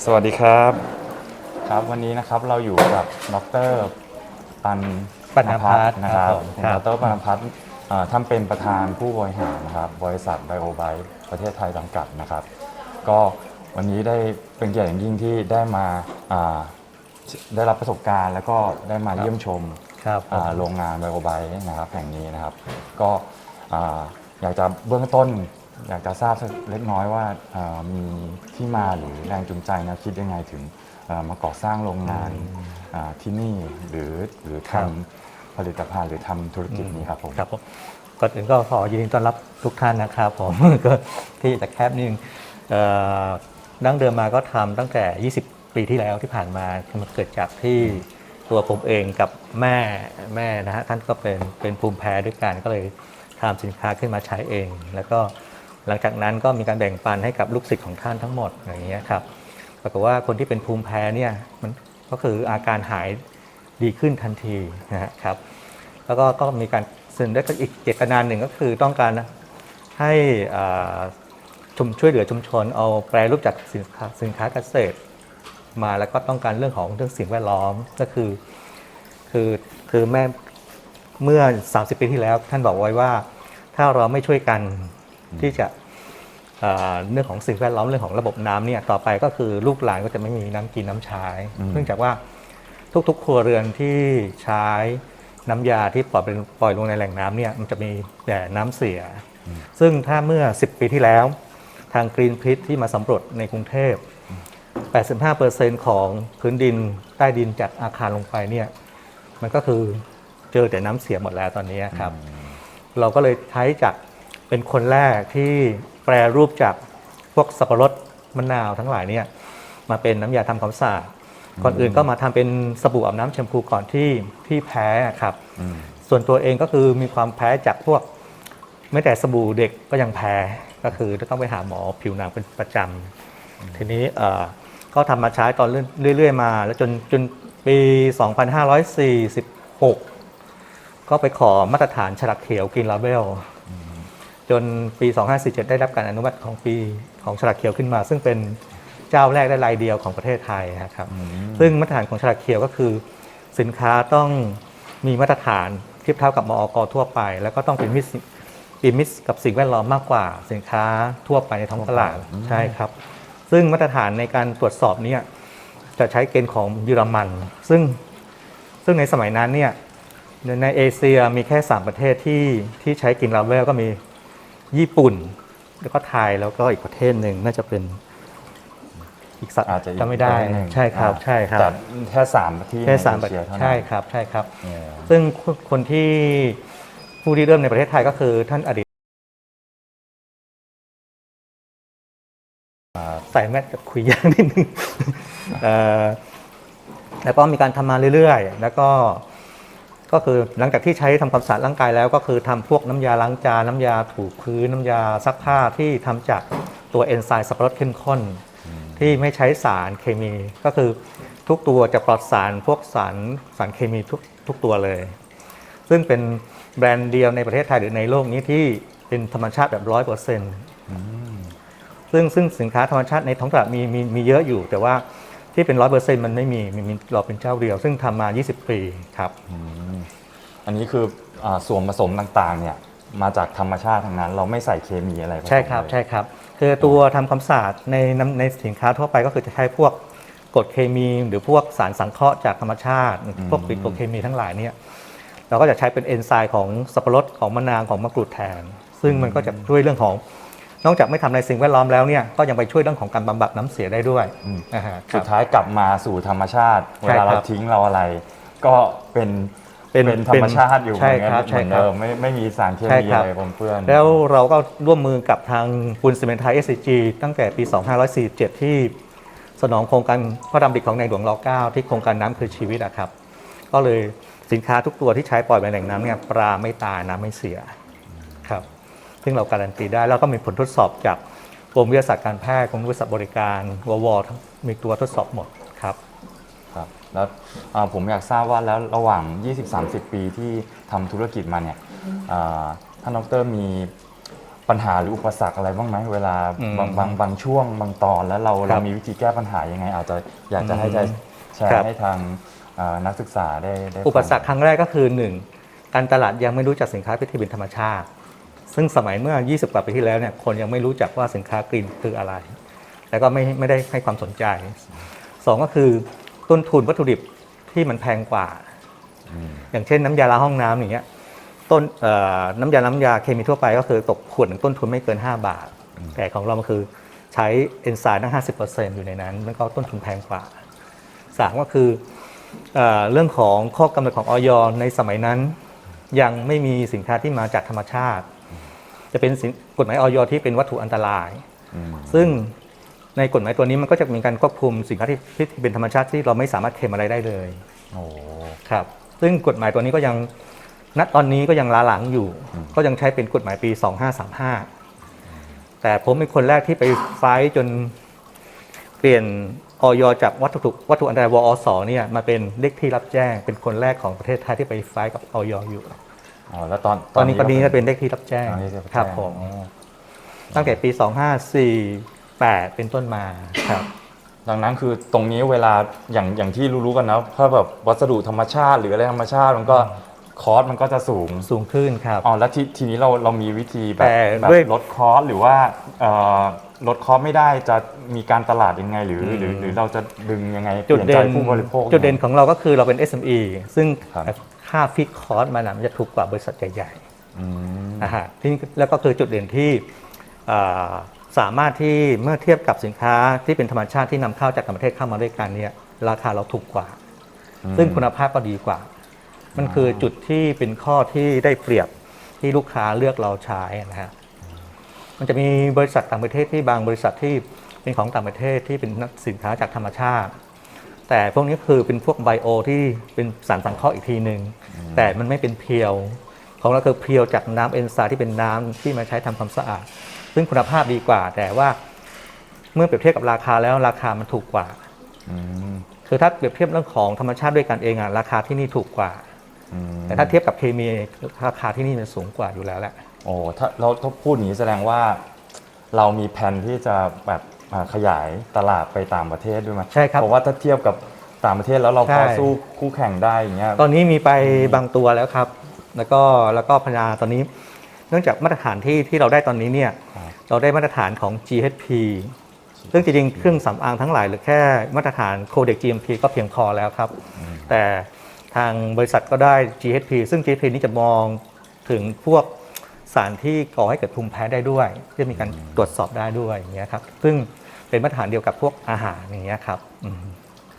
ครับสวัสดีครับ ครับวันนี้นะครับเราอยู่กับดรปันปัณพัฒน์นะครับครับผมคุณครับดรปันพัฒน์อ่าท่านเป็นประธานผู้บริหารนะครับ บริษัทไบโอไบประเทศไทยจำกัดนะครับ ก็วันนี้ได้เป็นเกียรติอย่างยิ่งที่ได้มาอ่าได้รับประสบการณ์แล้วก็ได้มาเยี่ยมชมครับผมอ่าโรงงานไบโอไบนะครับแห่งนี้นะครับ ก็อ่าอยากจะเบื้องต้น อยากจะทราบสักเล็กน้อยว่าอ่ามีที่มาหรือแรงจูงใจนะคิดยังไงถึงอ่ามาก่อสร้างโรงงานอ่าที่นี่หรือหรือทำผลิตภัณฑ์หรือทำธุรกิจนี้ครับผม ครับผมก่อนอื่นก็ขอยินดีต้อนรับทุกท่านนะครับผม ก็ที่จะแคบนิดนึงเอ่อดั้งเดิมมาก็ทำตั้งแต่ 20 ปีที่แล้วที่ผ่านมามันเกิดจากที่ตัวผมเองกับแม่แม่นะฮะท่านก็เป็นเป็นภูมิแพ้ด้วยกันก็เลยทำสินค้าขึ้นมาใช้เอง แล้วก็ หลังจากนั้นก็มีการแบ่งปันให้กับลูกศิษย์ของท่านทั้งหมดอย่างเงี้ยครับปรากฏว่าคนที่เป็นภูมิแพ้เนี่ยมันก็คืออาการหายดีขึ้นทันทีนะครับ แล้วก็ก็มีการซึ่งได้อีกเจตนาหนึ่งก็คือต้องการให้ชุมช่วยเหลือชุมชนเอาแปรรูปจากสินค้าสินค้าเกษตร มาแล้วก็ต้องการเรื่องของเรื่องสิ่งแวดล้อมก็คือคือคือแม่เมื่อ 30 ปีที่แล้วท่านบอกไว้ว่า ถ้าเราไม่ช่วยกันที่จะ เรื่องของสิ่งแวดล้อมเรื่องของระบบน้ำเนี่ยต่อไปก็คือลูกหลานก็จะไม่มีน้ำกินน้ำใช้อืมเนื่องจากว่าทุกๆ ครัวเรือนที่ใช้น้ำยาที่ปล่อยเป็นปล่อยลงในแหล่งน้ำเนี่ยมันจะมีแต่น้ำเสีย ซึ่งถ้าเมื่อ 10 ปีที่แล้ว ทางกรีนพิที่มาสำรวจในกรุงเทพ 85%ของพื้นดินใต้ดินจากอาคารลงไปเนี่ยมันก็คือเจอแต่น้ำเสียหมดแล้วตอนนี้ครับ เราก็เลยใช้จากเป็นคนแรกที่ แปรรูปจากพวกสับปะรดมะนาวทั้งหลายเนี่ยมาเป็นน้ำยาทำความสะอาดก่อนอื่นก็มาทำเป็นสบู่อาบน้ำแชมพูก่อนที่ที่แพ้ครับอืมส่วนตัวเองก็คือมีความแพ้จากพวกไม่แต่สบู่เด็กก็ยังแพ้ก็คือต้องไปหาหมอผิวหนังเป็นประจำทีนี้เอ่อก็ทำมาใช้ตอนเรื่อย ๆ มา แล้วจนจนปี 2546 ก็ไปขอมาตรฐานฉลากเขียวกินลาเบล จนปี 2547 ได้รับการอนุมัติของปีของฉลากเขียวขึ้นมา ซึ่งเป็นเจ้าแรกและรายเดียวของประเทศไทยนะครับ ซึ่งมาตรฐานของฉลากเขียวก็คือ สินค้าต้องมีมาตรฐานเทียบเท่ากับมอกทั่วไป แล้วก็ต้องเป็นมิตรเป็นมิตรกับสิ่งแวดล้อมมากกว่า สินค้าทั่วไปในท้องตลาดอืมใช่ครับ ซึ่งมาตรฐานในการตรวจสอบเนี่ยจะใช้เกณฑ์ของเยอรมัน ซึ่งซึ่งในสมัยนั้นเนี่ยในในเอเชียมีแค่ 3 ประเทศที่ที่ใช้กินลาเวลก็มี ญี่ปุ่น แล้วก็ไทยแล้วก็อีกประเทศหนึ่งน่าจะเป็นอีกสัตว์อาจจะอีกจำไม่ได้ประเทศหนึ่งใช่ครับอ่าใช่ครับแต่แค่สามที่แค่สามในประเอเทเชียศเท่านั้นใช่ครับใช่ครับเออซึ่งคนที่ผู้ที่เริ่มในประเทศไทยก็คือท่านอดีตอ่าใส่แมสกับคุยยากนิดนึงเอ่อแล้วก็มีการทำมาเรื่อยๆ แล้วก็ ก็คือหลังจากที่ใช้ทำความสะอาดร่างกายแล้วก็คือทำพวกน้ำยาล้างจานน้ำยาถูพื้นน้ำยาซักผ้าที่ทำจากตัวเอนไซม์สับปะรดเข้มข้น ที่ไม่ใช้สารเคมี ก็คือทุกตัวจะปลอดสารพวกสารสารเคมีทุกทุกตัวเลย ซึ่งเป็นแบรนด์เดียวในประเทศไทยหรือในโลกนี้ที่เป็นธรรมชาติแบบร้อยเปอร์เซ็นต์ซึ่งซึ่งสินค้าธรรมชาติในท้องตลาดมีมีมีเยอะอยู่ แต่ว่า ที่เป็นร้อยเปอร์เซ็นต์มันไม่มีมีมีเราเป็นเจ้าเดียว ซึ่งทำมา 20 ปีครับอันนี้คืออ่าส่วนผสมต่างๆเนี่ยมาจากธรรมชาติทั้งนั้น เราไม่ใส่เคมีอะไรผสมใช่ครับเลยใช่ครับ คือตัวทำความสะอาดในน้ำในสินค้าทั่วไปก็คือจะใช้พวกกรดเคมีหรือพวกสารสังเคราะห์จากธรรมชาติ พวกปิโตรเคมีทั้งหลายเนี่ยเราก็จะใช้เป็นเอนไซม์ของสับปะรดของมะนาวของมะกรูดแทน ซึ่งมันก็จะช่วยเรื่องของ นอกจากไม่ทำในสิ่งแวดล้อมแล้วเนี่ยก็ยังไปช่วยเรื่องของการบำบัดน้ำเสียได้ด้วยอืมนะฮะคสุรัดบท้ายกลับมาสู่ธรรมชาติเวใช่ลาครัเราบทิ้งเราอะไร ก็เป็นเป็นเป็นธรรมชาติอยู่เหใช่มือนครับเหใช่มือนครับเดิมไม่ไม่มีสารเคใช่มีครัอะบไรปนเปื้อน แล้วเราก็ร่วมมือกับทางปูนซีเมนต์ไทย SCG ตั้งแต่ปี 2547 ที่สนองโครงการพระดำริของในหลวงร9ที่โครงการน้ำคือชีวิตอะครับ ก็เลยสินค้าทุกตัวที่ใช้ปล่อยไปในแหล่งน้ำเนี่ยปลาไม่ตายน้ำไม่เสียครับ ซึ่งเราการันตีได้ แล้วก็มีผลทดสอบจากกรมวิทยาศาสตร์การแพทย์กรมวิทยาศาสตร์บริการววทั้งมีตัวทดสอบหมดครับครับแล้วอ่าผมอยากทราบว่าแล้วระหว่าง 20-30 ปีที่ทำธุรกิจมาเนี่ยอ่าท่านดรมีปปัญหาหรืออุปสรรคอะไรบ้างไหมเวลาอืมบางบางบางช่วงบางตอนแล้วเราครัเราบมีวิธีแก้ปัญหายังไง อาจจะอยากจะให้อืมได้แชร์ครับให้ทางเอ่อนักศึกษาได้ได้อุปสรรคฟังครั้งแรกก็คือ 1 การตลาดยังไม่รู้จักสินค้าที่เป็นธรรมชาติ ซึ่งสมัยเมื่อ 20 กว่าปีที่แล้วเนี่ยคนยังไม่รู้จักว่าสินค้ากรีนคืออะไร แล้วก็ไม่ไม่ได้ให้ความสนใจ 2 ก็คือต้นทุนวัตถุดิบที่มันแพงกว่า อย่างเช่นน้ำยาล้างห้องน้ำอย่างเงี้ยต้นน้ำยาน้ำยาเคมีทั่วไปก็คือตกขวดหนึ่งต้นทุนไม่เกิน 5 บาท แต่ของเรามันคือใช้เอนไซม์ตั้ง 50%อยู่ในนั้น มันก็ต้นทุนแพงกว่าสามก็คือเออเรื่องของข้อกำหนดของออยในสมัยนั้น ยังไม่มีสินค้าที่มาจากธรรมชาติ จะเป็นสินกฎหมายออยที่เป็นวัตถุอันตรายอืมซึ่งในกฎหมายตัวนี้มันก็จะมีการควบคุมสินค้าที่ที่เป็นธรรมชาติที่เราไม่สามารถเคลมอะไรได้เลยโอ้ครับ ซึ่งกฎหมายตัวนี้ก็ยังณตอนนี้ก็ยังล้าหลังอยู่อืมก็ยังใช้เป็นกฎหมายปี 2535 แต่ผมเป็นคนแรกที่ไปไฟท์จนเปลี่ยนออยจากวัตถุวัตถุอันตรายวอสเนี่ยมาเป็นเลขที่รับแจ้ง เป็นคนแรกของประเทศไทยที่ไปไฟท์กับออยอยู่ อ๋อแล้วตอนตอนนี้ก็นี้จะเป็นเลขที่รับแจ้งตอนนี้จะครับผมตั้งแต่ปี 2548 เป็นต้นมาครับ ดังนั้นคือตรงนี้เวลาอย่างอย่างที่รู้ๆกันนะถ้าแบบวัสดุธรรมชาติ หรืออะไรธรรมชาติมันก็คอสมันก็จะสูงสูงขึ้นครับอ๋อแล้วทีทีนี้เราเรามีวิธีแบแต่บแบบด้วยลดคอสหรือว่าเอ่อลดคอสไม่ได้จะมีการตลาดยังไง หรืออมหรือหรือเราจะดึงยังไงจุดปลี่ยเด่ใจนผู้บริโภคจุดเด่นของเราก็คือเราเป็น SME ซึ่ง ครับค่าฟิกคอร์สมันนะมันจะถูกกว่าบริษัทใหญ่อืมๆนะฮะที่แล้วก็คือจุดเด่นที่อ่าสามารถที่เมื่อเทียบกับสินค้าที่เป็นธรรมชาติที่นำเข้าจากต่างประเทศเข้ามาด้วยกันเนี่ยราคาเราถูกกว่า ซึ่งคุณภาพก็ดีกว่า มันคือจุดที่เป็นข้อที่ได้เปรียบที่ลูกค้าเลือกเราใช้นะฮะมันจะมีบริษัทต่างประเทศที่บางบริษัทที่เป็นของต่างประเทศที่เป็นสินค้าจากธรรมชาติ แต่พวกนี้คือเป็นพวกไบโอที่เป็นสารสังเคราะห์อีกทีหนึ่ง แต่มันไม่เป็นเพียว ของเราคือเพียวจากน้ำเอนไซม์ที่เป็นน้ำที่มาใช้ทำความสะอาด ซึ่งคุณภาพดีกว่า แต่ว่าเมื่อเปรียบเทียบกับราคาแล้วราคามันถูกกว่าอืมคือถ้าเปรียบเทียบเรื่องของธรรมชาติด้วยกันเองอะราคาที่นี่ถูกกว่าอืมแต่ถ้าเทียบกับเคมีราคาที่นี่มันสูงกว่าอยู่แล้วแหละโอ้ถ้าเราถ้าพูดอย่างนี้แสดงว่า เรามีแผนที่จะแบบอ่าขยายตลาดไปต่างประเทศด้วยไหมใช่ครับเพราะว่าถ้าเทียบกับ ต่างประเทศแล้วเราพอใช่ สู้คู่แข่งได้อย่างเงี้ย ตอนนี้มีไปบางตัวแล้วครับ แล้วก็แล้วก็พนาตอนนี้ เนื่องจากมาตรฐานที่ที่เราได้ตอนนี้เนี่ย ครับ เราได้มาตรฐานของ GHP ซึ่งจริงๆเครื่องสำอางทั้งหลายหรือแค่มาตรฐานโคเด็ก GMP ก็เพียงพอแล้วครับ แต่ทางบริษัทก็ได้ GHP ซึ่ง GHP นี่จะมองถึงพวกสารที่ก่อให้เกิดภูมิแพ้ได้ด้วยที่มีการตรวจสอบได้ด้วยอย่างเงี้ยครับ ซึ่งเป็นมาตรฐานเดียวกับพวกอาหารอย่างเงี้ยครับอืม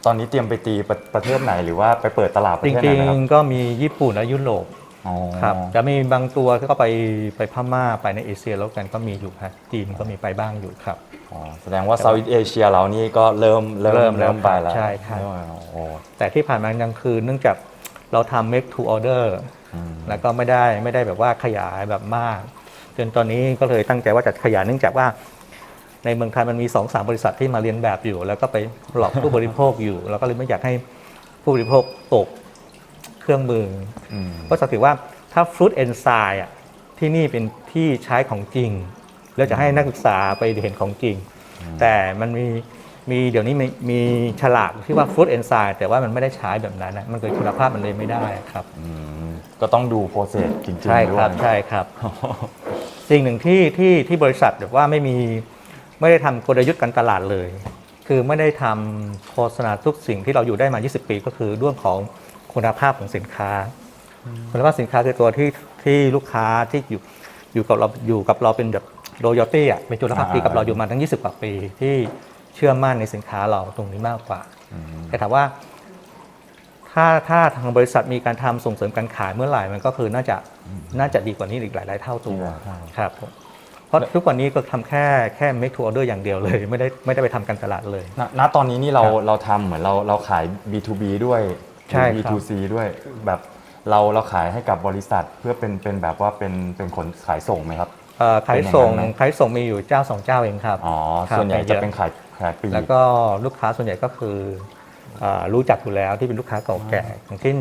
ตอนนี้เตรียมไปตีประประเทศไหนหรือว่าไปเปิดตลาดประจเทศไหนริงนะครับๆก็มีญี่ปุ่นและยุโรปอ๋อครับจะมีบางตัวที่ก็ไปไปพม่าไปในเอเชียแล้วกันก็มีอยู่ครับจีนก็มีไปบ้างอยู่ครับ อ๋อแสดงว่าเซาท์อีสเอเชียเรานี่ก็เริ่มเริ่มเริ่มแล้วเริ่มไปแล้วใช่ครับ เริ่มโอ้แต่ที่ผ่านมายังคือเนื่องจากเราทำ make to order อืม แล้วก็ไม่ได้ไม่ได้แบบว่าขยายแบบมากจนตอนนี้ก็เลยตั้งใจว่าจะขยายเนื่องจากว่า ในเมืองไทยมันมี2อสามบริษัทที่มาเรียนแบบอยู่ แล้วก็ไปหลอกผู้บริโภคอยู่ แล้วก็เลยไม่อยากให้ผู้บริโภคตกเครื่องมืออืมก็จะถือว่าถ้าฟรุตเอนไซม์อะที่นี่เป็นที่ใช้ของจริง แล้วจะให้นักศึกษาไปเห็นของจริง แต่มันมีมีเดี๋ยวนี้มีมีฉลากที่ว่าฟรุตเอนไซม์แต่ว่ามันไม่ได้ใช้แบบนั้นนะมันเกิดคุณภาพมันเลยไม่ได้ครับอืมก็ต้องดูโปรเซสจริงใช่ๆด้ควรับยใช่ครับ สิ่งหนึ่งที่ที่ที่บริษัทแบบว่าไม่มี ไม่ได้ทำกลยุทธ์การตลาดเลย คือไม่ได้ทำโฆษณาทุกสิ่งที่เราอยู่ได้มา 20 ปี ก็คือเรื่องของคุณภาพของสินค้า คุณภาพสินค้าคือตัวที่ที่ลูกค้าที่อยู่อยู่กับเราอยู่กับเราเป็นแบบโรยตี้อะเป็นจุลภาพดีกับเราอยู่มาทั้ง 20 กว่าปีที่เชื่อมั่นในสินค้าเราตรงนี้มากกว่าอืมแต่ถามว่า ถ้าถ้าทางบริษัทมีการทำส่งเสริมการขายเมื่อไหร่มันก็คือน่าจะน่าจะดีกว่านี้อีกหลาย ๆ เท่าตัวใช่ครับผม เพราะทุกวันนี้ก็ทำแค่แค่ make to order อย่างเดียวเลย ไม่ได้ไม่ได้ไปทำการตลาดเลยณณตอนนี้นี่เราครับเราทำเหมือนเราเราขาย B2B ด้วยใช่ครับ B2C ด้วยแบบเราเราขายให้กับบริษัทเพื่อเป็นเป็นแบบว่าเป็นเป็นขนขายส่งไหมครับเอ่อขายส่งเป็นอย่างนั้นไหมขายส่งมีอยู่เจ้าสองเจ้าเองครับอ๋อครับส่วนใหญ่ไม่เยจะอะเป็นขายขายปลีกแล้วก็ลูกค้าส่วนใหญ่ก็คือเอ่อรู้จักอยู่แล้วที่เป็นลูกค้าเก่าแก่อย่างเช่น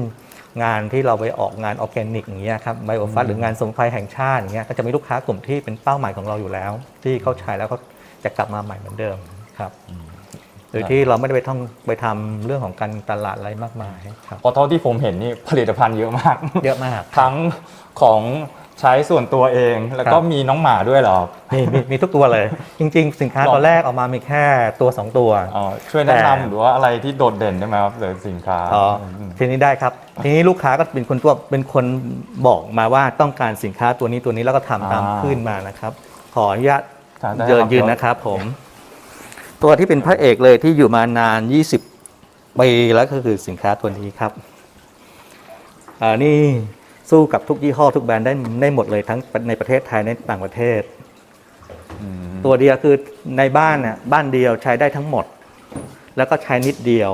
งานที่เราไปออกงานออร์แกนิกอย่างเงี้ยครับไบโอฟัสหรืองานสมุนไพรแห่งชาติอย่างเงี้ยก็จะมีลูกค้ากลุ่มที่เป็นเป้าหมายของเราอยู่แล้ว ที่เขาใช้แล้วก็จะกลับมาใหม่เหมือนเดิมครับโดยที่เราไม่ได้ไปท่องไปทำเรื่องของการตลาดอะไรมากมายครับเพราะเท่าที่ผมเห็นนี่ผลิตภัณฑ์เยอะมาก เยอะมากทั้งของ ใช้ส่วนตัวเองแล้วก็ครับมีน้องหมาด้วยเหรอ มีมีมีทุกตัวเลย จริง ๆ สินค้าลองตอนแรกออกมามีแค่ตัว 2 ตัว อ๋อช่วยแนะแต่นำหรือว่าอะไรที่โดดเด่นได้ไหมครับหรือสินค้าอ๋อม ทีนี้ได้ครับ ทีนี้ลูกค้าก็เป็นคนตัวเป็นคนบอกมาว่าต้องการสินค้าตัวนี้ตัวนี้แล้วก็ทำตามอ่าขึ้นมานะครับ ขออนุญาตได้เยินครับยืนนะครับผม ตัวที่เป็นพระเอกเลยที่อยู่มานาน 20 ปีแล้วก็คือสินค้าตัวนี้ครับอ่านี่ สู้กับทุกยี่ห้อทุกแบรนด์ได้ได้หมดเลยทั้งในประเทศไทยในต่างประเทศอืมตัวเดียวคือในบ้านเนี่ยบ้านเดียวใช้ได้ทั้งหมด แล้วก็ใช้นิดเดียว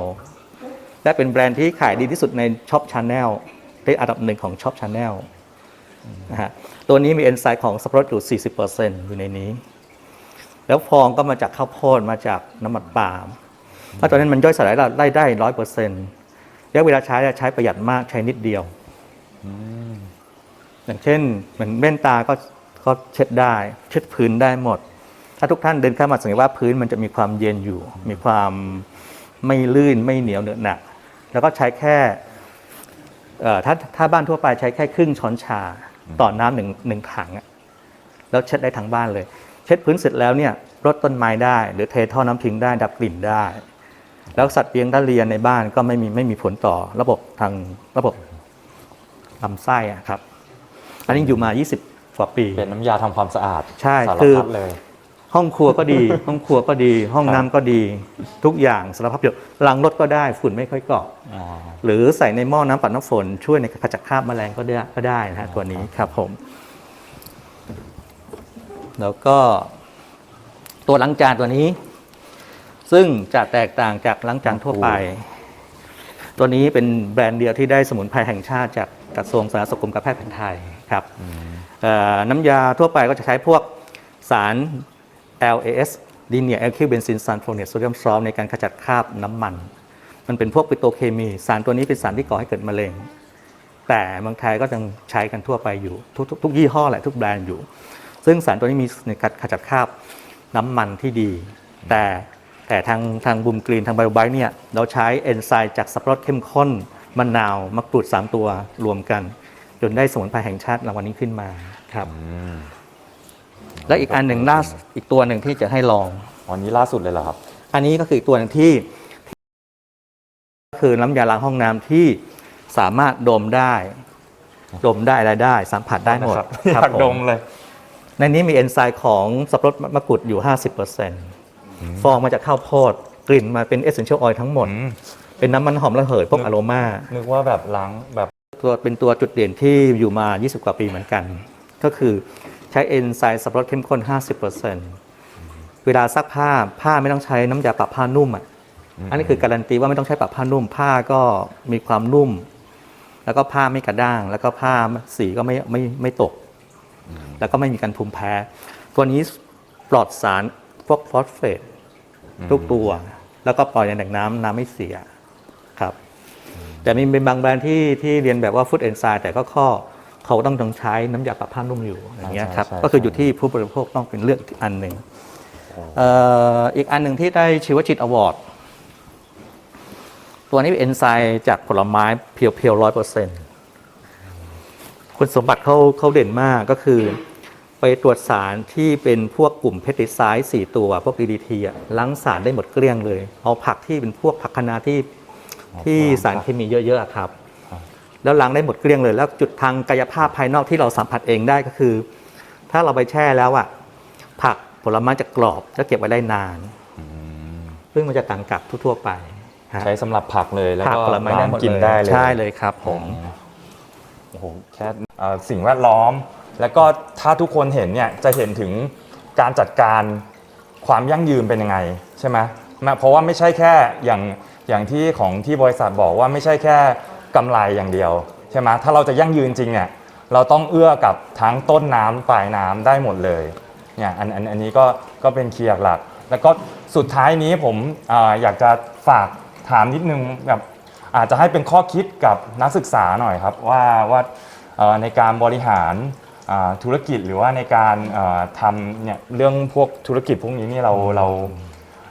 และเป็นแบรนด์ที่ขายดีที่สุดในช็อปชาแนลเป็นอันดับหนึ่งของช็อปชาแนลนะฮะตัวนี้มีเอนไซม์ของสับปะรดอยู่ 40%อยู่ในนี้ แล้วฟองก็มาจากข้าวโพดมาจากน้ำมันปาล์มถ้าตัวนั้นมันย่อยสลายได้ได้ร้อยเปอร์เซ็นต์ระยะเวลาใช้อะใช้ประหยัดมากใช้นิดเดียว อย่างเช่น เหมือนแว่นตาก็ก็เช็ดได้ เช็ดพื้นได้หมด ถ้าทุกท่านเดินเข้ามาสังเกตว่าพื้นมันจะมีความเย็นอยู่ มีความไม่ลื่นไม่เหนียวเหนอะหนะแล้วก็ใช้แค่ถ้าถ้าบ้านทั่วไปใช้แค่ครึ่งช้อนชาต่อน้ำหนึ่งหนึ่งถังแล้วเช็ดได้ทั้งบ้านเลย เช็ดพื้นเสร็จแล้วเนี่ยรดต้นไม้ได้ หรือเทท่อน้ำทิ้งได้ดับกลิ่นได้ แล้วสัตว์เลี้ยงถ้าเลียนในบ้านก็ไม่มีไม่มีผลต่อระบบทางระบบ ลำไส้อะครับ อันนี้อยู่มา 20 กว่าปี เป็นน้ำยาทำความสะอาดใช่สารคือ พัดเลย ห้องครัวก็ดี ห้องครัวก็ดี ห้องน้ำก็ดี ทุกอย่างสารพัดประโยชน์ล้างรถก็ได้ฝุ่นไม่ค่อยเกาะ อ๋อ หรือใส่ในหม้อน้ำปัดน้ำฝน ช่วยในการขจัดคราบแมลงก็ได้ก็ได้นะฮะตัวนี้ครับผม แล้วก็ตัวล้างจานตัวนี้ ซึ่งจะแตกต่างจากล้างจานทั่วไป ตัวนี้เป็นแบรนด์เดียวที่ได้สมุนไพรแห่งชาติจากกระทรวงสาธารณสุขกรมการแพทย์แผนไทยครับเอ่อน้ำยาทั่วไปก็จะใช้พวกสาร LAS ลิเนีย a l k y l benzene sulfonate sodium salt ในการขจัดคราบน้ำมัน มันเป็นพวกปิโตรเคมี สารตัวนี้เป็นสารที่ก่อให้เกิดมะเร็ง แต่เมืองไทยก็ยังใช้กันทั่วไปอยู่ทุกทุกทุกยี่ห้อแหละทุกแบรนด์อยู่ ซึ่งสารตัวนี้มีในการขจัดคราบน้ำมันที่ดี แต่ แต่ทางทางบูมกรีนทางไบโอไบเนี่ยเราใช้เอนไซม์จากสับปะรดเข้มข้นมะนาวมะกรูด 3 ตัวรวมกัน จนได้สมุนไพรแห่งชาติรางวัลนี้ขึ้นมาครับอืมและอีกอันหนึ่งล่าอีกตัวหนึ่งที่จะให้ลองวันนี้ล่าสุดเลยเหรอครับ อันนี้ก็คืออีกตัวหนึ่งที่คือน้ำยาล้างห้องน้ำที่สามารถดมได้ดมได้อะไรได้ สัมผัสได้หมดนะครับคอรับยากผมดมเลย ในนี้มีเอนไซม์ของสับปะรดมะกรูดอยู่ 50% ฟองมาจากข้าวโพด กลิ่นมาเป็นเอเซนเชียลออยล์ทั้งหมดอืมเป็นน้ำมันหอมระเหยพวกนึกอโรมานึกว่าแบบล้างแบบตัวเป็นตัวจุดเด่นที่อยู่มา 20 กว่าปีเหมือนกัน ก็คือใช้เอนไซม์สับปะรดเข้มข้น 50%เวลาซักผ้าผ้าไม่ต้องใช้น้ำยาปรับผ้านุ่มอะอันนี้คือการันตีว่าไม่ต้องใช้ปรับผ้านุ่มผ้าก็มีความนุ่ม แล้วก็ผ้าไม่กระด้าง แล้วก็ผ้าสีก็ไม่ไม่ไม่ตก แล้วก็ไม่มีการภูมิแพ้ ตัวนี้ปลอดสาร พวกฟอสเฟตทุกตัว แล้วก็ปล่อยในแหล่งน้ำน้ำไม่เสียครับ แต่มีเป็นบางแบรนด์ที่ที่เรียนแบบว่าฟู้ดเอนไซม์แต่ก็ข้อเขาต้องต้องใช้น้ำยาปรับผ้านุ่มอยู่อย่างเงี้ยครับใช่ใช่ก็คืออยู่ที่ผู้บริโภคต้องเป็นเลือกอันหนึ่งเอ่ออีกอันหนึ่งที่ได้ชีวจิตอวอร์ดตัวนี้เป็นเอนไซม์จากผลไม้เพียวๆร้อยเปอร์เซ็นต์คุณสมบัติเขาเขาเด่นมากก็คือไป ตรวจสารที่เป็นพวกกลุ่มเพสติไซด์สี่ตัว พวก DDT อะล้างสารได้หมดเกลี้ยงเลย เอาผักที่เป็นพวกผักคะน้าที่ที่สารเคมีเยอะๆอะครับ แล้วล้างได้หมดเกลี้ยงเลย แล้วจุดทางกายภาพภายนอกที่เราสัมผัสเองได้ก็คือ ถ้าเราไปแช่แล้วอะผักผลไม้จะกรอบและเก็บไว้ได้นานซึ่งมันจะต่างกับทั่วๆไปฮะใช้สำหรับผักเลยแล้วผักก็ผลไม้ได้ล้างหมดกินเลยได้เลยใช่เลยครับผมโอ้โหแค่เอ่อสิ่งแวดล้อม แล้วก็ถ้าทุกคนเห็นเนี่ยจะเห็นถึงการจัดการความยั่งยืนเป็นยังไงใช่ไหมเพราะว่าไม่ใช่แค่อย่างอย่างที่ของที่บริษัทบอกว่าไม่ใช่แค่กำไรอย่างเดียวใช่ไหมถ้าเราจะยั่งยืนจริงเนี่ยเราต้องเอื้อกับทั้งต้นน้ำปลายน้ำได้หมดเลยเนี่ยอันอันอันนี้ก็ก็เป็นเคีย์หลัก แล้วก็สุดท้ายนี้ผมออยากจะฝากถามนิดนึงแบบอาจจะให้เป็นข้อคิดกับนักศึกษาหน่อยครับว่าว่าในการบริหาร ธุรกิจหรือว่าในการเอ่อทำเนี่ยเรื่องพวกธุรกิจพวกนี้นี่เราเรา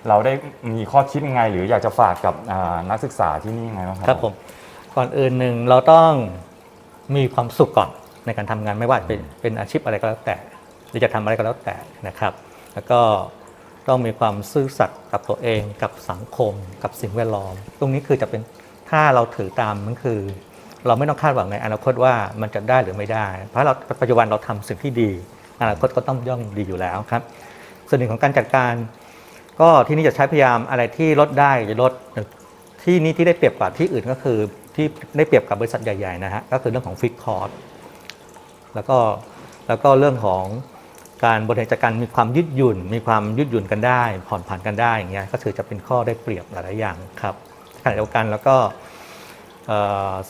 เราได้มีข้อคิดยังไง หรืออยากจะฝากกับอ่านักศึกษาที่นี่ยังไงบ้างครับครับผมก่อนอื่นหนึ่งเราต้องมีความสุขก่อนในการทำงานไม่ว่าจะเป็นเป็นอาชีพอะไรก็แล้วแต่หรือจะทำอะไรก็แล้วแต่นะครับ แล้วก็ต้องมีความซื่อสัตย์กับตัวเองกับสังคมกับสิ่งแวดล้อม ตรงนี้คือจะเป็นถ้าเราถือตามมันคือ เราไม่ต้องคาดหวังในอนาคตว่ามันจะได้หรือไม่ได้ เพราะเราปัจจุบันเราทำสิ่งที่ดี อนาคตก็ต้องย่อมดีอยู่แล้วครับ ส่วนหนึ่งของการจัดการ ก็ที่นี่จะใช้พยายามอะไรที่ลดได้จะลดที่นี้ที่ได้เปรียบกว่าที่อื่นก็คือที่ได้เปรียบกับบริษัทใหญ่ๆนะฮะก็คือเรื่องของฟิกคอร์สแล้วก็แล้วก็เรื่องของการบริหารจัดการมีความยืดหยุ่น มีความยืดหยุ่นกันได้ ผ่อนผันกันได้อย่างเงี้ยก็ถือจะเป็นข้อได้เปรียบหลายๆอย่างครับขณะเดียวกันแล้วก็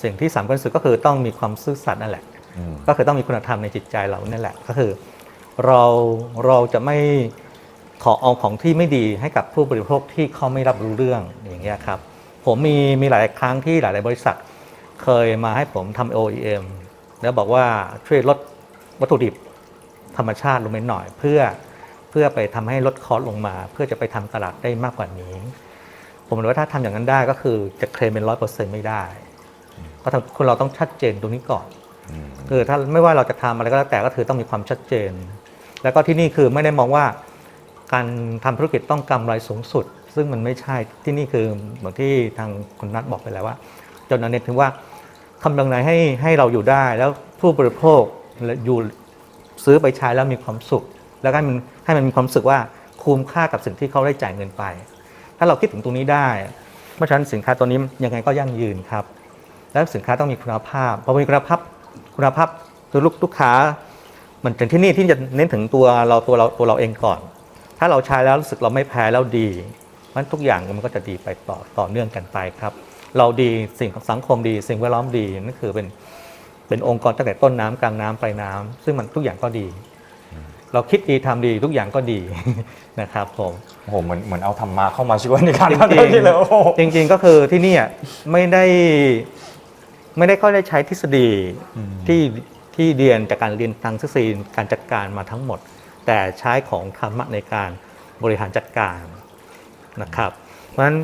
สิ่งที่สำคัญที่สุดก็คือต้องมีความซื่อสัตย์นั่นแหละอืมก็คือต้องมีคุณธรรมในจิตใจเรานั่นแหละก็คือ เราเราจะไม่ขอเอาของที่ไม่ดีให้กับผู้บริโภคที่เขาไม่รับรู้เรื่องอย่างเงี้ยครับผมมีมีหลายครั้งที่หลาย ๆ บริษัทเคยมาให้ผมทำ OEM แล้วบอกว่าช่วยลดวัตถุดิบธรรมชาติลงไปหน่อยเพื่อเพื่อไปทำให้ลดคอสลงมา เพื่อจะไปทำตลาดได้มากกว่านี้ ผมเลยว่าถ้าทำอย่างนั้นได้ก็คือจะเคลมเป็นร้อยเปอร์เซ็นต์ไม่ได้ เพราะคนเราต้องชัดเจนตรงนี้ก่อนอืมคือถ้าไม่ว่าเราจะทำอะไรก็แล้วแต่ก็คือต้องมีความชัดเจน แล้วก็ที่นี่คือไม่ได้มองว่าการทำธุรกิจต้องกำไรสูงสุด ซึ่งมันไม่ใช่ที่นี่คือเหมือนที่ทางคุณนัทบอกไปแล้วว่าจนนั้นเน้นถึงว่าทำยังไงให้ให้เราอยู่ได้ แล้วผู้บริโภคอยู่ซื้อไปใช้แล้วมีความสุข แล้วก็ให้มันให้มันมีความรู้สึกว่าคุ้มค่ากับสิ่งที่เขาได้จ่ายเงินไป ถ้าเราคิดถึงตรงนี้ได้ เพราะฉะนั้นสินค้าตัวนี้ยังไงก็ยั่งยืนครับ แล้วสินค้าต้องมีคุณภาพพอมีคุณภาพคุณภาพตัวลูกลูกค้า มันถึงที่นี่ที่จะเน้นถึงตัวเราตัวเราตัวเราเองก่อน ถ้าเราใช้แล้วรู้สึกเราไม่แพ้แล้วดีมันทุกอย่างมันก็จะดีไปต่อต่อเนื่องกันไปครับ เราดีสิ่งของสังคมดี สิ่งแวดล้อมดีนั่นคือเป็นเป็นองค์กรตั้งแต่ต้นน้ำกลางน้ำปลายน้ำซึ่งมันทุกอย่างก็ดี เราคิดดีทำดีทุกอย่างก็ดีนะครับผมโอ้โหเหมือนเหมือนเอาธรรมะเข้ามาช่วยในการจริงๆทำธุรกิจเลยโอ้โหจริง ๆ ก็คือที่เนี่ยไม่ได้ ไม่ได้ค่อยได้ใช้ทฤษฎีอืมที่ที่เรียนจากการเรียนทางทฤษฎีการจัดการมาทั้งหมด แต่ใช้ของธรรมะในการบริหารจัดการนะครับ เพราะฉะนั้น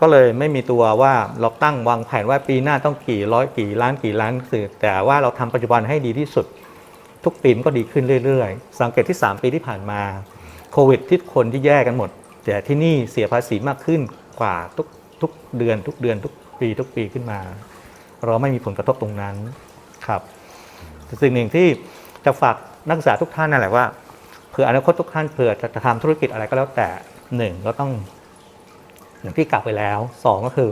ก็เลยไม่มีตัวว่าเราตั้งวางแผนว่าปีหน้าต้องกี่ร้อยกี่ล้านกี่ล้านคือแต่ว่าเราทำปัจจุบันให้ดีที่สุด ทุกปีมันก็ดีขึ้นเรื่อยๆ สังเกตที่ 3 ปีที่ผ่านมาโควิดที่คนที่แย่กันหมด แต่ที่นี่เสียภาษีมากขึ้นกว่าทุกทุกเดือนทุกเดือนทุกปีทุกปีขึ้นมา เราไม่มีผลกระทบตรงนั้นครับสิ่งหนึ่งที่จะฝากนักศึกษาทุกท่านนั่นแหละว่าเผื่ออนาคตทุกท่านเผื่อจะทำธุรกิจอะไรก็แล้วแต่หนึ่งก็ต้องอย่างที่กล่าวไปแล้วสองก็คือ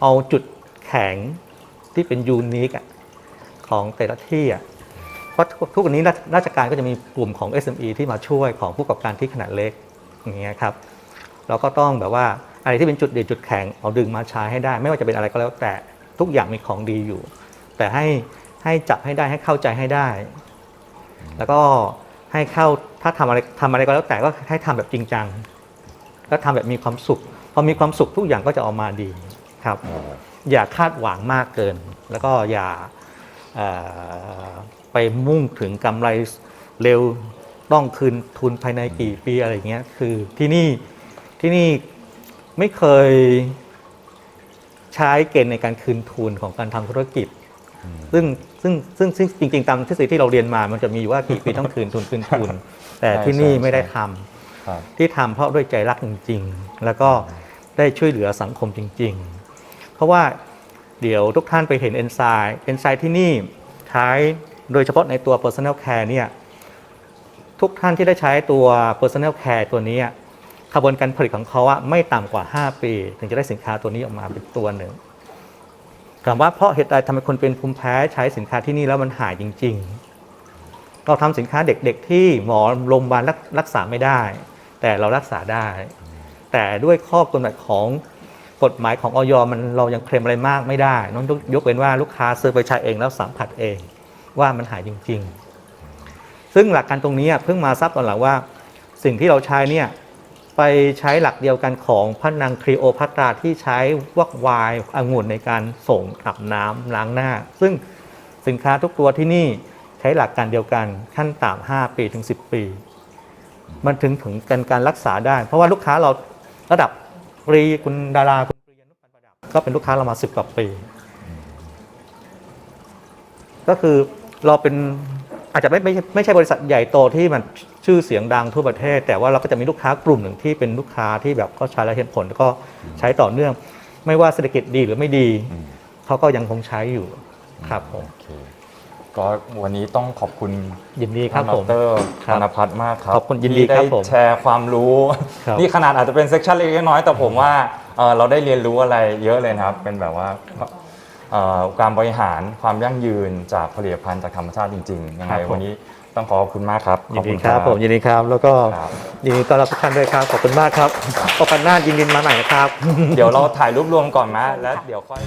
เอาจุดแข็งที่เป็นยูนิคของแต่ละที่อะเพราะทุกวันนี้ราราชการก็จะมีกลุ่มของ SME ที่มาช่วยของผู้ประกอบการที่ขนาดเล็กอย่างเงี้ยครับเราก็ต้องแบบว่า อะไรที่เป็นจุดเด่นจุดแข็งเอาดึงมาใช้ให้ได้ ไม่ว่าจะเป็นอะไรก็แล้วแต่ทุกอย่างมีของดีอยู่ แต่ให้ให้จับให้ได้ให้เข้าใจให้ได้ แล้วก็ให้เข้าถ้าทำอะไรทำอะไรก็แล้วแต่ก็ให้ทำแบบจริงจังแล้วทำแบบมีความสุขพอมีความสุขทุกอย่างก็จะออกมาดีครับโอ้โหอย่าคาดหวังมากเกิน แล้วก็อย่าเอ่อไปมุ่งถึงกำไรเร็วต้องคืนทุนภายในกี่ปีอะไรอย่างเงี้ยคือที่นี่ที่นี่ ไม่เคยใช้เกณฑ์ในการคืนทุนของการทำธุรกิจ ซึ่งซึ่งซึ่งซึ่งจริง ๆ ตามทฤษฎีที่เราเรียนมา มันจะมีว่ากี่ปีต้องคืนทุนคืนทุน แต่ที่นี่ไม่ได้ทำครับที่ทำเพราะด้วยใจรักจริง ๆ แล้วก็ได้ช่วยเหลือสังคมจริง ๆ เพราะว่าเดี๋ยวทุกท่านไปเห็นเอนไซม์เอนไซม์ที่นี่ใช้โดยเฉพาะในตัว personal care เนี่ยทุกท่านที่ได้ใช้ตัว personal care ตัวนี้ อะกระบวนการผลิตของเขาอะไม่ต่ำกว่า 5 ปี ถึงจะได้สินค้าตัวนี้ออกมาเป็นตัวหนึ่งถามว่าเพราะเหตุใดทำไมคนเป็นภูมิแพ้ใช้สินค้าที่นี่แล้วมันหายจริง ๆ เราทำสินค้าเด็กๆ ที่หมอโรงพยาบาลรักษาไม่ได้ แต่เรารักษาได้ แต่ด้วยข้อกฎหมายของกฎหมายของออยมันเรายังเคลมอะไรมากไม่ได้น้องยกเว้นว่าลูกค้าซื้อไปใช้เองแล้วสัมผัสเอง ว่ามันหายจริง ๆ ซึ่งหลักการตรงนี้เพิ่งมาทราบตอนหลังว่า สิ่งที่เราใช้เนี่ย ไปใช้หลักเดียวกันของพระนางครีโอพัตราที่ใช้วักไวายองุ่นในการส่งอาบน้ำล้างหน้า ซึ่งสินค้าทุกตัวที่นี่ใช้หลักการเดียวกันขั้นต่ำ5ปีถึง 10 ปี มันถึงถึงกันการรักษาได้ เพราะว่าลูกค้าเราระดับปรีคุณดาราคุณปรียนุพันธ์ประดับ ก็เป็นลูกค้าเรามาสิบกว่าปี ก็คือเราเป็นอาจจะไม่ไม่ไม่ใช่บริษัทใหญ่โตที่มันชื่อเสียงดังทั่วประเทศ แต่ว่าเราก็จะมีลูกค้ากลุ่มหนึ่งที่เป็นลูกค้าที่แบบก็ใช้แล้วเห็นผลแล้วก็ใช้ต่อเนื่อง ไม่ว่าเศรษฐกิจดีหรือไม่ดีอืมเขาก็ยังคงใช้อยู่ครับผม โอเคก็วันนี้ต้องขอบคุณยินดีครับท่านผดมรคธรับนพัฒน์มากครับขอบคุณยินดีที่ครับได้ผมแชร์ความรู้ ครับ นี่ขนาดอาจจะเป็นเซกชันเล็กๆน้อยๆแต่ผมว่าเอ่อเราได้เรียนรู้อะไรเยอะเลยนะครับ เป็นแบบว่าเอ่อการบริหารความยั่งยืนจากผลิตภัณฑ์จากธรรมชาติจริงๆยังไงครับผม วันนี้ ต้องขอขอบคุณมากครับยิขอนบดีคุณครับผมยินดีครับ แล้วก็ครับยินดีต้อนรับทุกท่านด้วยครับ ขอบคุณมากครับโอกาสหน้ายินดีมาใหม่นะครับ เดี๋ยวเราถ่ายรูปรวมก่อนนะแล้วเดี๋ยวค่อย